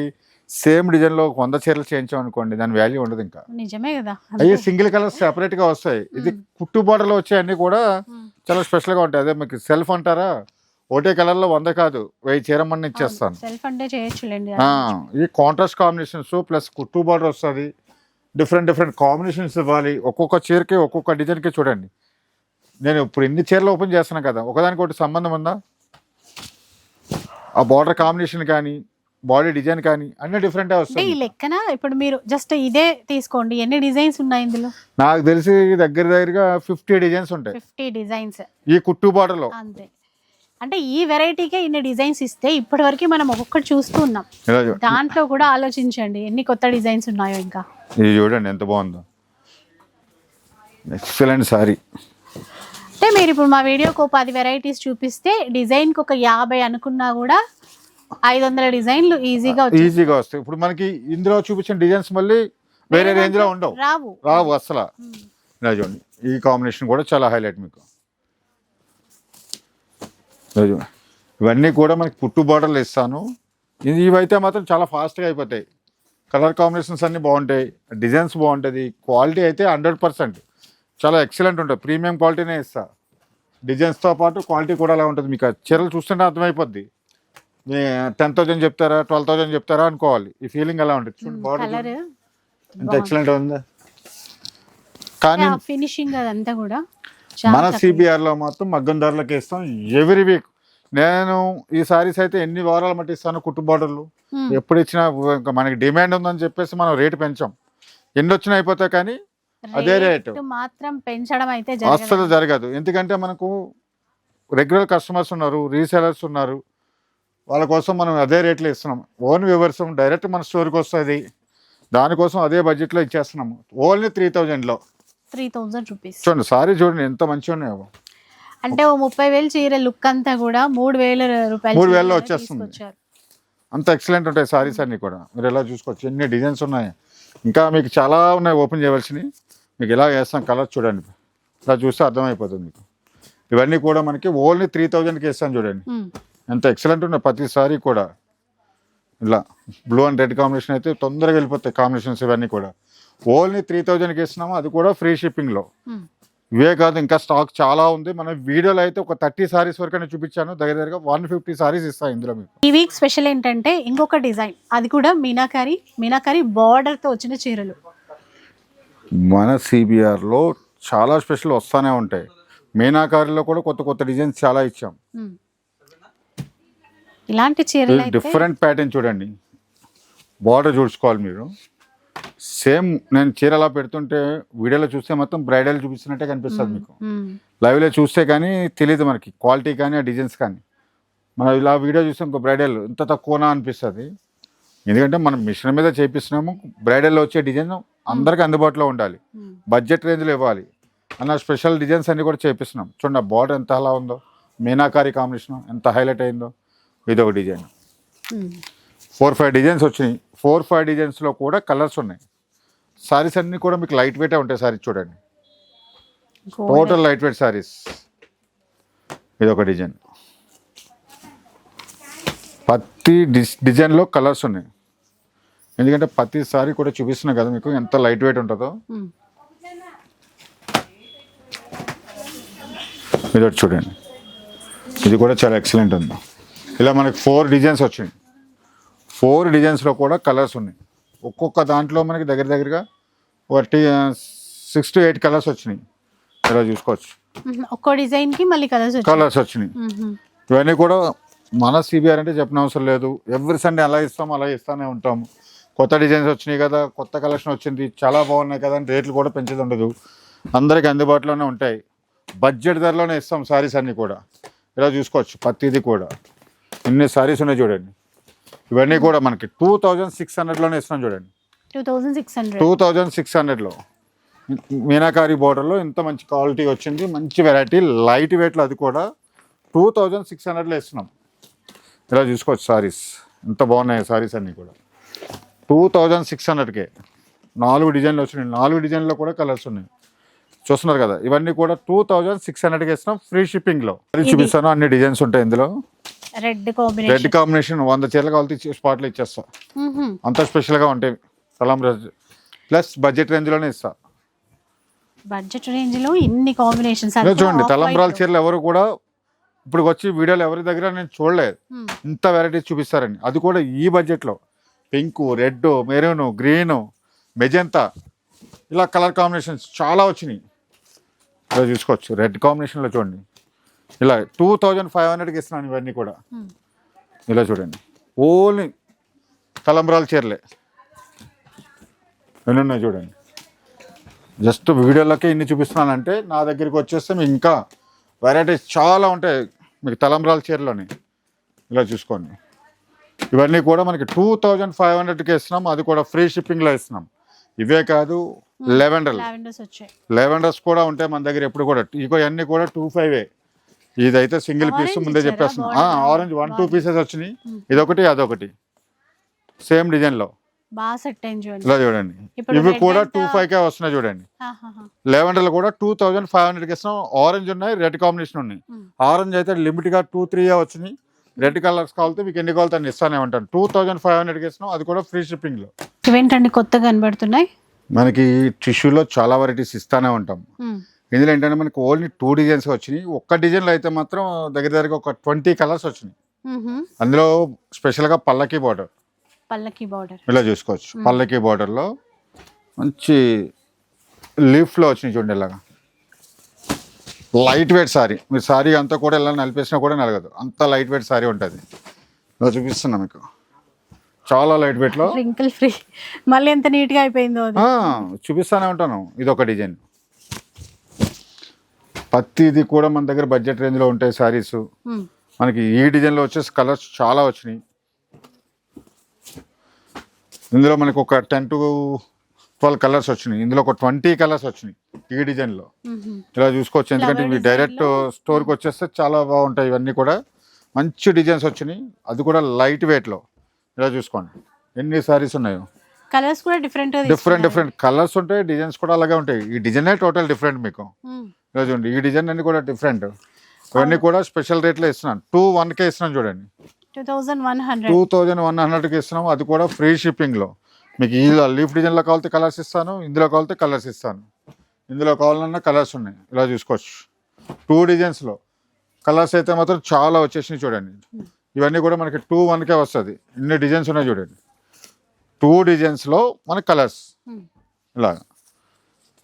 Speaker 2: సేమ్ డిజైన్లో వంద చీరలు చేయించాం అనుకోండి దాని వాల్యూ ఉండదు ఇంకా.
Speaker 1: నిజమే కదా.
Speaker 2: అవి సింగిల్ కలర్స్ సెపరేట్గా వస్తాయి. ఇది కుట్టు బార్డర్లో వచ్చే అన్ని కూడా. చాలా స్పెషల్గా ఉంటాయి. అదే మీకు సెల్ఫ్ అంటారా? ఒకటే కలర్లో వంద కాదు వెయ్యి చీరమని ఇచ్చేస్తాను.
Speaker 1: సెల్ఫ్ అంటే చేయొచ్చులేండి.
Speaker 2: ఇది కాంట్రాస్ట్ కాంబినేషన్స్ ప్లస్ కుట్టు బార్డర్ వస్తుంది. డిఫరెంట్ డిఫరెంట్ కాంబినేషన్స్ ఇవ్వాలి. ఒక్కొక్క చీరకి ఒక్కొక్క డిజైన్కి చూడండి. నేను ఇప్పుడు ఇన్ని చీరలు ఓపెన్ చేస్తున్నాను కదా ఒకదానికి ఒకటి సంబంధం ఉందా? ఆ బార్డర్ కాంబినేషన్ కానీ బాడీ డిజైన్ కానీ అన్ని డిఫరెంటే వస్తాయి
Speaker 1: ఈ లెక్కన ఇప్పుడు మీరు జస్ట్ ఇదే తీసుకోండి. ఎన్ని డిజైన్స్ ఉన్నాయి ఇందులో?
Speaker 2: నాకు తెలిసి దగ్గర దగ్గరగా ఫిఫ్టీ డిజైన్స్ ఉంటాయి.
Speaker 1: ఫిఫ్టీ డిజైన్స్
Speaker 2: ఈ కుట్టు బార్డర్లో
Speaker 1: అంతే. అంటే ఈ వెరైటీకే ఇన్ని డిజైన్స్ ఇస్తే ఇప్పటి వరకు మనం ఒక్కొక్కటి చూస్తూ ఉన్నాం. దాంట్లో కూడా ఆలోచించండి ఎన్ని కొత్త డిజైన్స్ ఉన్నాయో ఇంకా.
Speaker 2: ఇది చూడండి ఎంత బాగుందో. ఎక్సలెంట్ సారీ
Speaker 1: అంటే మీరు ఇప్పుడు మా వీడియోకి ఒక పది వెరైటీస్ చూపిస్తే డిజైన్కి ఒక యాభై అనుకున్నా కూడా ఐదు వందల డిజైన్లు ఈజీగా
Speaker 2: ఈజీగా వస్తాయి. ఇప్పుడు మనకి ఇందులో చూపించిన డిజైన్స్ మళ్ళీ వేరే రేంజ్లో ఉండవు.
Speaker 1: రావు.
Speaker 2: రావు అసలు. చూడండి. ఈ కాంబినేషన్ కూడా చాలా హైలైట్ మీకు. ఇవన్నీ కూడా మనకి పుట్టు బార్డర్లు ఇస్తాను. ఇది ఇవైతే మాత్రం చాలా ఫాస్ట్గా అయిపోతాయి. కలర్ కాంబినేషన్స్ అన్నీ బాగుంటాయి. డిజైన్స్ బాగుంటుంది. క్వాలిటీ అయితే హండ్రెడ్ పర్సెంట్ చాలా ఎక్సలెంట్ ఉంటుంది ప్రీమియం క్వాలిటీనే ఇస్తా. డిజైన్స్తో పాటు క్వాలిటీ కూడా అలా ఉంటుంది. మీకు చీరలు చూస్తుంటే అర్థమైపోద్ది. టెన్ థౌజండ్ చెప్తారా ట్వెల్వ్ థౌజండ్ చెప్తారా అనుకోవాలి. ఈ ఫీలింగ్ ఎలా ఉంటుంది. చూడండి బార్డర్
Speaker 1: కలర్
Speaker 2: ఎంత ఎక్సలెంట్ ఉందా. కానీ
Speaker 1: ఫినిషింగ్ అదంతా కూడా
Speaker 2: మన
Speaker 1: చాలా
Speaker 2: సిబిఆర్లో మాత్రం మగ్గం ధరలకి ఇస్తాం. ఎవ్రీ వీక్ నేను ఈ సారీస్ అయితే ఎన్ని వారాలు మట్టి ఇస్తాను. ఎప్పుడు ఇచ్చినా ఇంకా మనకి డిమాండ్ ఉందని చెప్పేసి మనం రేటు పెంచాం. ఎన్ని వచ్చినా అయిపోతాయి కానీ అదే రేటు.
Speaker 1: మాత్రం పెంచడం అయితే
Speaker 2: అస్సలు
Speaker 1: జరగదు.
Speaker 2: జరగదు ఎందుకంటే మనకు రెగ్యులర్ కస్టమర్స్ ఉన్నారు రీసెలర్స్ ఉన్నారు. వాళ్ళ కోసం మనం అదే రేట్లో ఇస్తున్నాం. ఓన్ వ్యూవర్స్ డైరెక్ట్ మన స్టోర్కి వస్తుంది. దానికోసం అదే బడ్జెట్లో ఇచ్చేస్తున్నాము ఓన్లీ త్రీ థౌజండ్లో
Speaker 1: త్రీ థౌజండ్ రూపీస్.
Speaker 2: చూడండి సారీ చూడండి ఎంత మంచిగా ఉన్నాయో
Speaker 1: అంటే ఓ ముప్పై వేలు చీర లుక్ అంతా కూడా మూడు వేల రూపాయలు
Speaker 2: మూడు వేలలో వచ్చేస్తుంది. అంత ఎక్సలెంట్ ఉంటాయి సారీస్ అన్నీ కూడా. మీరు ఎలా చూసుకోవచ్చు? ఎన్ని డిజైన్స్ ఉన్నాయి? ఇంకా మీకు చాలా ఉన్నాయి ఓపెన్ చేయవలసినవి. మీకు ఎలా వేస్తాం కలర్ చూడండి. ఇలా చూస్తే అర్థమైపోతుంది మీకు. ఇవన్నీ కూడా మనకి ఓన్లీ త్రీ థౌజండ్కి వేస్తాం చూడండి. ఎంత ఎక్సలెంట్ ఉన్నాయి. ప్రతి సారీ కూడా. ఇలా బ్లూ అండ్ రెడ్ కాంబినేషన్ అయితే తొందరగా వెళ్ళిపోతాయి కాంబినేషన్స్ ఇవన్నీ కూడా. ఓన్లీ త్రీ థౌజండ్కి ఇస్తున్నాము. అది కూడా ఫ్రీ షిప్పింగ్లో. ఇవే కాదు ఇంకా స్టాక్ చాలా ఉంది. మన వీడియోలో అయితే ఒక థర్టీ సారీస్ వరకు చూపించాను. దగ్గర దగ్గరగా వన్ ఫిఫ్టీ సారీస్ ఇస్తాను ఇందులో మీకు.
Speaker 1: ఈ వీక్ స్పెషల్ ఏంటంటే ఇంకొక డిజైన్ అది కూడా మీనాకారి మీనాకారి బార్డర్తో వచ్చిన చీరలు.
Speaker 2: మన సిబిఆర్లో చాలా స్పెషల్ వస్తూనే ఉంటాయి. మీనాకారిలో కూడా కొత్త కొత్త డిజైన్స్ చాలా ఇచ్చాం.
Speaker 1: ఇలాంటి చీరలు
Speaker 2: డిఫరెంట్ ప్యాటర్న్ చూడండి. బార్డర్ చూసుకోవాలి మీరు. సేమ్ నేను చీర అలా పెడుతుంటే వీడియోలో చూస్తే మొత్తం బ్రైడల్ చూపిస్తున్నట్టే కనిపిస్తుంది మీకు. లైవ్లో చూస్తే కానీ తెలియదు మనకి క్వాలిటీ కానీ ఆ డిజైన్స్ కానీ. మనం ఇలా వీడియో చూస్తే ఇంకో బ్రైడల్ ఇంత తక్కువనా అనిపిస్తుంది. ఎందుకంటే మనం మిషన్ మీద చేపిస్తున్నాము బ్రైడల్లో వచ్చే డిజైన్ అందరికీ అందుబాటులో ఉండాలి. బడ్జెట్ రేంజ్లో ఇవ్వాలి. అన్న స్పెషల్ డిజైన్స్ అన్ని కూడా చేపిస్తున్నాం. చూడండి బార్డర్ ఎంత అలా ఉందో. మీనాకారి కాంబినేషన్ ఎంత హైలైట్ అయిందో. ఇది ఒక డిజైన్. ఫోర్ ఫైవ్ డిజైన్స్ వచ్చినాయి. ఫోర్ ఫైవ్ డిజైన్స్లో కూడా కలర్స్ ఉన్నాయి. సారీస్ అన్నీ కూడా మీకు లైట్ వెయిటే ఉంటాయి సారీస్ చూడండి. టోటల్ లైట్ వెయిట్ సారీస్ ఇది ఒక డిజైన్. ప్రతి డిస్ డిజైన్లో కలర్స్ ఉన్నాయి. ఎందుకంటే ప్రతి సారీ కూడా చూపిస్తున్నా కదా మీకు ఎంత లైట్ వెయిట్ ఉంటుందో. ఇది ఒకటి చూడండి. ఇది కూడా చాలా ఎక్సలెంట్ ఉంది. ఇలా మనకి ఫోర్ డిజైన్స్ వచ్చినాయి. ఫోర్ డిజైన్స్లో కూడా కలర్స్ ఉన్నాయి. ఒక్కొక్క దాంట్లో మనకి దగ్గర దగ్గరగా ఒకటి సిక్స్ టు ఎయిట్ కలర్స్ వచ్చినాయి. ఇలా చూసుకోవచ్చు.
Speaker 1: ఒక్కో డిజైన్కి మళ్ళీ కలర్స్
Speaker 2: కలర్స్ వచ్చినాయి. ఇవన్నీ కూడా మన సిబిఆర్ అంటే చెప్పిన అవసరం లేదు. ఎవ్రీ సండే అలా ఇస్తాం అలా ఇస్తానే ఉంటాము. కొత్త డిజైన్స్ వచ్చినాయి కదా కొత్త కలెక్షన్ వచ్చింది చాలా బాగున్నాయి కదా అని రేట్లు కూడా పెంచేది ఉండదు. అందరికి అందుబాటులోనే ఉంటాయి. బడ్జెట్ ధరలోనే ఇస్తాం సారీస్ అన్నీ కూడా. ఇలా చూసుకోవచ్చు ప్రతిదీ కూడా. ఇన్ని సారీస్ ఉన్నాయి చూడండి. ఇవన్నీ కూడా మనకి టూ థౌజండ్ సిక్స్ హండ్రెడ్లోనే ఇస్తున్నాం చూడండి.
Speaker 1: Two thousand six hundred.
Speaker 2: Two thousand six హండ్రెడ్లో. మీనాకారి బోర్డర్లో ఇంత మంచి క్వాలిటీ వచ్చింది మంచి వెరైటీ లైట్ వెయిట్లో అది కూడా టూ థౌజండ్ సిక్స్ హండ్రెడ్లో ఇస్తున్నాం. ఇలా చూసుకోవచ్చు సారీస్. ఎంత బాగున్నాయి సారీస్ అన్నీ కూడా. టూ థౌజండ్ సిక్స్ హండ్రెడ్కే. నాలుగు డిజైన్లు వచ్చినాయి. నాలుగు డిజైన్లో కూడా కలర్స్ ఉన్నాయి. చూస్తున్నారు కదా ఇవన్నీ కూడా టూ థౌజండ్ సిక్స్ హండ్రెడ్కి ఇస్తున్నాం ఫ్రీ షిప్పింగ్లో. చూపిస్తాను అన్ని డిజైన్స్ ఉంటాయి ఇందులో.
Speaker 1: రెడ్
Speaker 2: రెడ్
Speaker 1: కాంబినేషన్
Speaker 2: కాంబినేషన్ వంద చీరలు కావాలి స్పాట్లో ఇచ్చేస్తా. అంత స్పెషల్గా ఉంటాయి. తలం ప్లస్ బడ్జెట్ రేంజ్లోనే ఇస్తా.
Speaker 1: బడ్జెట్ రేంజ్లో ఇన్ని కాంబినేషన్స్
Speaker 2: చూడండి తలంబ్రాల చీరలు ఎవరు కూడా ఇప్పుడు వచ్చి వీడియోలు ఎవరి దగ్గర నేను చూడలేదు. ఇంత వెరైటీస్ చూపిస్తారని. అది కూడా ఈ బడ్జెట్లో pink red maroon green magenta ఇలా కలర్ కాంబినేషన్స్ చాలా వచ్చినాయి. ఇలా చూసుకోవచ్చు. రెడ్ కాంబినేషన్లో చూడండి. ఇలా టూ థౌజండ్ ఫైవ్ హండ్రెడ్కి ఇస్తున్నాను ఇవన్నీ కూడా. ఇలా చూడండి. ఓన్లీ తలంబ్రాల చీరలే. ఎన్ని ఉన్నాయి చూడండి. జస్ట్ వీడియోలకే ఇన్ని చూపిస్తున్నానంటే నా దగ్గరికి వచ్చేస్తే మీకు ఇంకా వెరైటీస్ చాలా ఉంటాయి. మీకు తలంబ్రాల చీరలోని ఇలా చూసుకోండి. ఇవన్నీ కూడా మనకి టూ థౌజండ్ ఫైవ్ హండ్రెడ్కి ఇస్తున్నాం. అది కూడా ఫ్రీ షిప్పింగ్లో ఇస్తున్నాం. ఇవే కాదు లెవెండర్
Speaker 1: లావెండర్స్ వచ్చాయి.
Speaker 2: లెవెండర్స్ కూడా ఉంటాయి మన దగ్గర ఎప్పుడు కూడా. ఇగో అన్నీ కూడా టూ ఫైవే ఇదైతే సింగిల్ పీస్ ముందే? చెప్పేస్తున్నాం. ఆరెంజ్ వన్ టూ పీసెస్ వచ్చినాయి. ఇదొకటి అదొకటి. సేమ్
Speaker 1: అయింది చూడండి.
Speaker 2: ఇలా చూడండి. ఇవి కూడా? టూ ఫైవ్ కే వస్తున్నాయి చూడండి.
Speaker 1: ఆహాహా.
Speaker 2: లెవెండర్లు కూడా టూ థౌజండ్ ఫైవ్ హండ్రెడ్కి ఇస్తున్నాం. ఆరెంజ్ ఉన్నాయి రెడ్ కాంబినేషన్ ఉన్నాయి. ఆరెంజ్ అయితే లిమిట్గా టూ త్రీ వచ్చినాయి. రెడ్ కలర్స్ కావాలితే మీకు ఎన్ని కావాలితే అన్ని ఇస్తానే ఉంటాను. టూ థౌజండ్ ఫైవ్ హండ్రెడ్కి ఇస్తున్నాం. అది కూడా ఫ్రీ షిప్పింగ్లో
Speaker 1: ఇవేంటండి కొత్తగా కనబడుతున్నాయి?
Speaker 2: మనకి టిష్యూలో చాలా వెరైటీస్ ఇస్తానే ఉంటాం. ఇందులో ఏంటంటే మనకి ఓన్లీ టూ డిజైన్స్ వచ్చినాయి. ఒక్క డిజైన్లో అయితే మాత్రం దగ్గర దగ్గర ఒక ట్వంటీ కలర్స్ వచ్చినాయి. అందులో స్పెషల్గా పల్లకి బార్డర్.
Speaker 1: పల్లకి బార్డర్.
Speaker 2: ఇలా చూసుకోవచ్చు. పల్లకి బార్డర్లో మంచి లీఫ్లో వచ్చినాయి చూడండి ఇలాగా. లైట్ వెయిట్ సారీ మీరు సారీ అంతా కూడా ఇలా నలిపేసినా కూడా నలగదు. అంత లైట్ వెయిట్ సారీ ఉంటుంది. ఇలా చూపిస్తున్నా మీకు. చాలా లైట్ వెయిట్లో
Speaker 1: రింకిల్ ఫ్రీ మళ్ళీ ఎంత నీట్గా అయిపోయిందో
Speaker 2: చూపిస్తానే ఉంటాను. ఇది ఒక డిజైన్. ప్రతిది కూడా మన దగ్గర బడ్జెట్ రేంజ్లో ఉంటాయి సారీస్
Speaker 1: మ్మ్.
Speaker 2: మనకి ఈ డిజైన్లో వచ్చేసి కలర్స్ చాలా వచ్చినాయి. ఇందులో మనకు ఒక టెన్ టు ట్వెల్వ్ కలర్స్ వచ్చినాయి. ఇందులో ఒక ట్వంటీ కలర్స్ వచ్చినాయి ఈ డిజైన్లో. ఇలా చూసుకోవచ్చు. ఎందుకంటే ఇవి డైరెక్ట్ స్టోర్కి వచ్చేస్తే చాలా బాగుంటాయి ఇవన్నీ కూడా. మంచి డిజైన్స్ వచ్చినాయి. అది కూడా లైట్ వెయిట్లో ఇలా చూసుకోండి. ఎన్ని సారీస్ ఉన్నాయో.
Speaker 1: కలర్స్ కూడా డిఫరెంట్
Speaker 2: డిఫరెంట్ డిఫరెంట్ కలర్స్ ఉంటాయి డిజైన్స్ కూడా అలాగే ఉంటాయి. ఈ డిజైనే టోటల్ డిఫరెంట్ మీకు. చూడండి ఈ డిజైన్ అన్ని కూడా డిఫరెంట్ ఇవన్నీ కూడా స్పెషల్ రేట్లో ఇస్తున్నాను. టూ వన్కే ఇస్తున్నాను చూడండి.
Speaker 1: టూ థౌజండ్ వన్
Speaker 2: హండ్రెడ్కి ఇస్తున్నాం అది కూడా ఫ్రీ షిప్పింగ్లో మీకు ఈ లీఫ్ డిజైన్లో కావాలితే కలర్స్ ఇస్తాను. ఇందులో కావాలితే కలర్స్ ఇస్తాను. ఇందులో కావాలన్నా కలర్స్ ఉన్నాయి. ఇలా చూసుకోవచ్చు. టూ డిజైన్స్లో కలర్స్ అయితే మాత్రం చాలా వచ్చేసినాయి చూడండి. ఇవన్నీ కూడా మనకి టూ వన్కే వస్తుంది. ఇన్ని డిజైన్స్ ఉన్నాయి చూడండి. టూ డిజైన్స్లో మనకి కలర్స్ ఇలా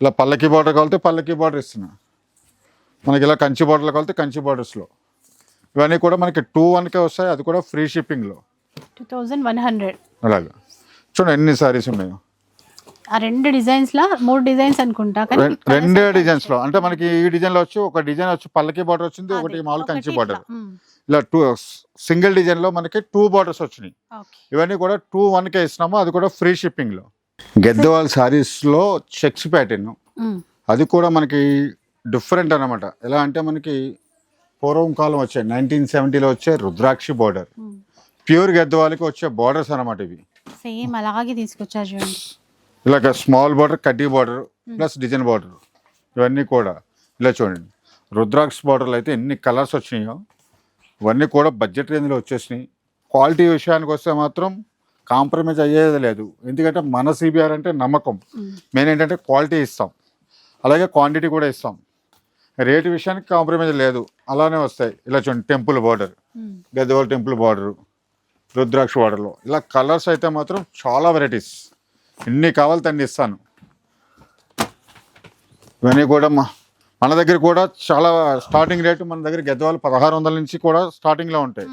Speaker 2: ఇలా పల్లకి బార్డర్ కావాలితే పల్లకి బార్డర్ ఇస్తున్నా. మనకి ఇలా కంచి బార్డర్లో కావాలితే కంచి బార్డర్స్లో ఇవన్నీ కూడా మనకి టూ వన్కే వస్తాయి అది కూడా ఫ్రీ షిప్పింగ్లో
Speaker 1: టూ థౌజండ్ వన్ హండ్రెడ్
Speaker 2: అలాగా. చూడండి ఎన్ని సారీస్ ఉన్నాయో.
Speaker 1: ఆ రెండు డిజైన్స్ లా మూడు డిజైన్స్ అనుకుంటా
Speaker 2: రెండే డిజైన్స్లో. అంటే మనకి ఈ డిజైన్లో వచ్చి ఒక డిజైన్ వచ్చి పల్లకి బార్డర్ వచ్చింది ఒకటి మామూలు కంచి బార్డర్ ఇలా టూ సింగిల్ డిజైన్లో మనకి టూ బార్డర్స్ వచ్చినాయి.
Speaker 1: ఓకే.
Speaker 2: ఇవన్నీ కూడా టూ వన్ కే ఇస్తున్నాము అది కూడా ఫ్రీ షిప్పింగ్లో. గెద్దవాల్ సారీస్లో చెక్స్ ప్యాటర్న్ అది కూడా మనకి డిఫరెంట్ అన్నమాట. ఎలా అంటే మనకి పూర్వం కాలం వచ్చే నైన్టీన్ సెవెంటీలో వచ్చే రుద్రాక్షి బార్డర్. ప్యూర్ గెద్దవాళ్ళకి వచ్చే బార్డర్స్ అన్నమాట ఇవి.
Speaker 1: సేమ్ అలాగే తీసుకొచ్చారు చూడండి.
Speaker 2: ఇలాగ స్మాల్ బార్డర్ కడ్డీ బార్డర్ ప్లస్ డిజైన్ బార్డర్. ఇవన్నీ కూడా. ఇలా చూడండి. రుద్రాక్ష బార్డర్లు అయితే ఎన్ని కలర్స్ వచ్చినాయో ఇవన్నీ కూడా బడ్జెట్ రేంజ్లో వచ్చేసినాయి. క్వాలిటీ విషయానికి వస్తే మాత్రం కాంప్రమైజ్ అయ్యేది లేదు. ఎందుకంటే మన సిబిఆర్ అంటే నమ్మకం. మెయిన్ ఏంటంటే క్వాలిటీ ఇస్తాం. అలాగే క్వాంటిటీ కూడా ఇస్తాం. రేటు విషయానికి కాంప్రమైజ్ లేదు. అలానే వస్తాయి. ఇలా చూడండి టెంపుల్ బార్డర్. గద్దెవాళ్ళ టెంపుల్ బార్డర్ రుద్రాక్ష బార్డర్లో ఇలా కలర్స్ అయితే మాత్రం చాలా వెరైటీస్. ఎన్ని కావాలి అన్ని ఇస్తాను. ఇవన్నీ కూడా మన దగ్గర కూడా చాలా స్టార్టింగ్ రేటు మన దగ్గర గెద్దవాళ్ళు పదహారు వందల నుంచి కూడా స్టార్టింగ్లో ఉంటాయి.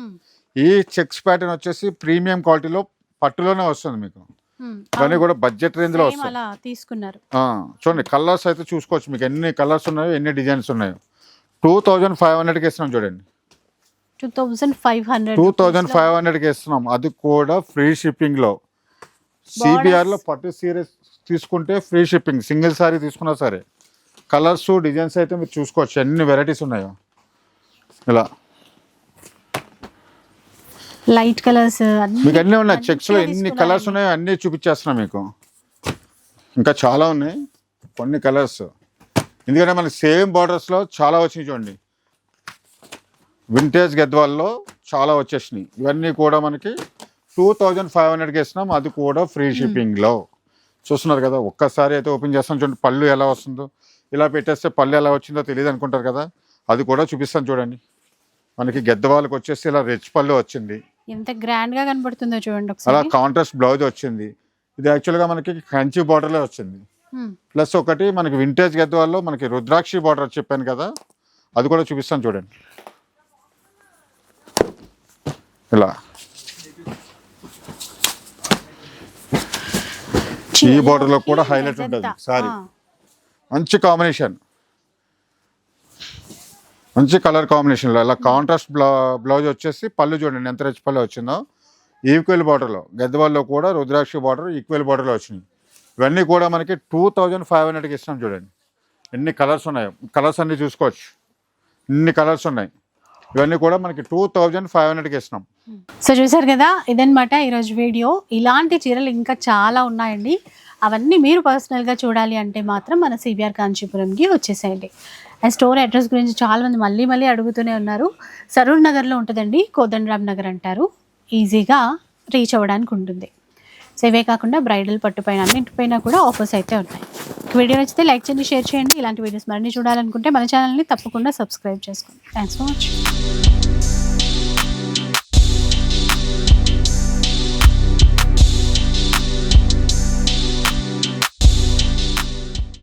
Speaker 2: ఈ చెక్స్ ప్యాటర్న్ వచ్చేసి ప్రీమియం క్వాలిటీలో పట్టులోనే వస్తుంది మీకు. ఇవన్నీ కూడా బడ్జెట్ రేంజ్లో
Speaker 1: Same
Speaker 2: వస్తాయి.
Speaker 1: తీసుకున్నారు.
Speaker 2: చూడండి కలర్స్ అయితే చూసుకోవచ్చు మీకు. ఎన్ని కలర్స్ ఉన్నాయో ఎన్ని డిజైన్స్ ఉన్నాయో. టూ థౌజండ్ ఫైవ్ హండ్రెడ్కి ఇస్తున్నాం చూడండి.
Speaker 1: Two thousand five hundred
Speaker 2: two thousand five హండ్రెడ్కి ఇస్తున్నాం. అది కూడా ఫ్రీ షిప్పింగ్లో సిబిఆర్లో పట్టు సీరీస్ తీసుకుంటే ఫ్రీ షిప్పింగ్ సింగిల్ సారీ తీసుకున్నా సరే. కలర్స్ డిజైన్స్ అయితే మీరు చూసుకోవచ్చు. ఎన్ని వెరైటీస్ ఉన్నాయో. ఇలా.
Speaker 1: లైట్ కలర్స్
Speaker 2: మీకు అన్నీ ఉన్నాయి. చెక్స్లో ఎన్ని కలర్స్ ఉన్నాయో అన్నీ చూపించేస్తున్నాం మీకు. ఇంకా చాలా ఉన్నాయి. కొన్ని కలర్స్. ఎందుకంటే మనకి సేమ్ బార్డర్స్లో చాలా వచ్చినాయి చూడండి. వింటేజ్ గద్వాల్లో చాలా వచ్చేసినాయి. ఇవన్నీ కూడా మనకి టూ థౌజండ్ ఫైవ్ హండ్రెడ్కి ఇస్తున్నాం అది కూడా ఫ్రీ షిప్పింగ్లో. చూస్తున్నారు కదా ఒక్కసారి అయితే ఓపెన్ చేస్తాం. చూడండి పళ్ళు ఎలా వస్తుందో. ఇలా పెట్టేస్తే పళ్ళు ఎలా వచ్చిందో తెలియదు అనుకుంటారు కదా. అది కూడా చూపిస్తాను చూడండి. మనకి గెద్దవాళ్ళకి వచ్చేసి ఇలా రిచ్ పళ్ళు వచ్చింది
Speaker 1: ఎంత గ్రాండ్గా కనబడుతుందో చూడండి
Speaker 2: అలా కాంట్రాస్ట్ బ్లౌజ్ వచ్చింది ఇది యాక్చువల్గా మనకి కంచి బార్డర్లో వచ్చింది. ప్లస్ ఒకటి మనకి వింటేజ్ గద్వాల్లో మనకి రుద్రాక్షి బార్డర్ చెప్పాను కదా అది కూడా చూపిస్తాను చూడండి ఇలా ఈ border లో కూడా
Speaker 1: ఇదంతా.
Speaker 2: ఉంటుంది. సారీ. మంచి కాంబినేషన్ మంచి కలర్ కాంబినేషన్లో ఇలా కాంట్రాస్ట్ బ్లౌ బ్లౌజ్ వచ్చేసి పళ్ళు చూడండి ఎంత రిచ్ పళ్ళు వచ్చిందో. ఈక్వల్ బార్డర్లో గద్దవాల్లో కూడా రుద్రాక్ష బార్డర్ ఈక్వల్ బార్డర్లో వచ్చినాయి. ఇవన్నీ కూడా మనకి టూ థౌజండ్ ఫైవ్ హండ్రెడ్కి ఇస్తాం చూడండి. ఎన్ని కలర్స్ ఉన్నాయో. కలర్స్ అన్నీ చూసుకోవచ్చు. ఇన్ని కలర్స్ ఉన్నాయి. ఇవన్నీ కూడా మనకి టూ థౌజండ్ ఫైవ్ హండ్రెడ్కి ఇస్తున్నాం
Speaker 1: సో చూసారు కదా ఇదనమాట ఈరోజు వీడియో. ఇలాంటి చీరలు ఇంకా చాలా ఉన్నాయండి. అవన్నీ మీరు పర్సనల్గా చూడాలి అంటే మాత్రం మన సిబిఆర్ కాంచీపురంకి వచ్చేసేయండి. అండ్ స్టోర్ అడ్రస్ గురించి చాలామంది మళ్ళీ మళ్ళీ అడుగుతూనే ఉన్నారు. సరూర్ నగర్లో ఉంటుందండి కోదండరామ్ నగర్ అంటారు. ఈజీగా రీచ్ అవ్వడానికి ఉంటుంది. సో ఇవే కాకుండా బ్రైడల్ పట్టుపైన అన్నింటిపైన కూడా ఆఫర్స్ అయితే ఉన్నాయి. వీడియో నచ్చితే లైక్ చేయండి షేర్ చేయండి. ఇలాంటి వీడియోస్ మరిన్ని చూడాలనుకుంటే మన ఛానల్ని తప్పకుండా సబ్స్క్రైబ్ చేసుకోండి. Thanks for watching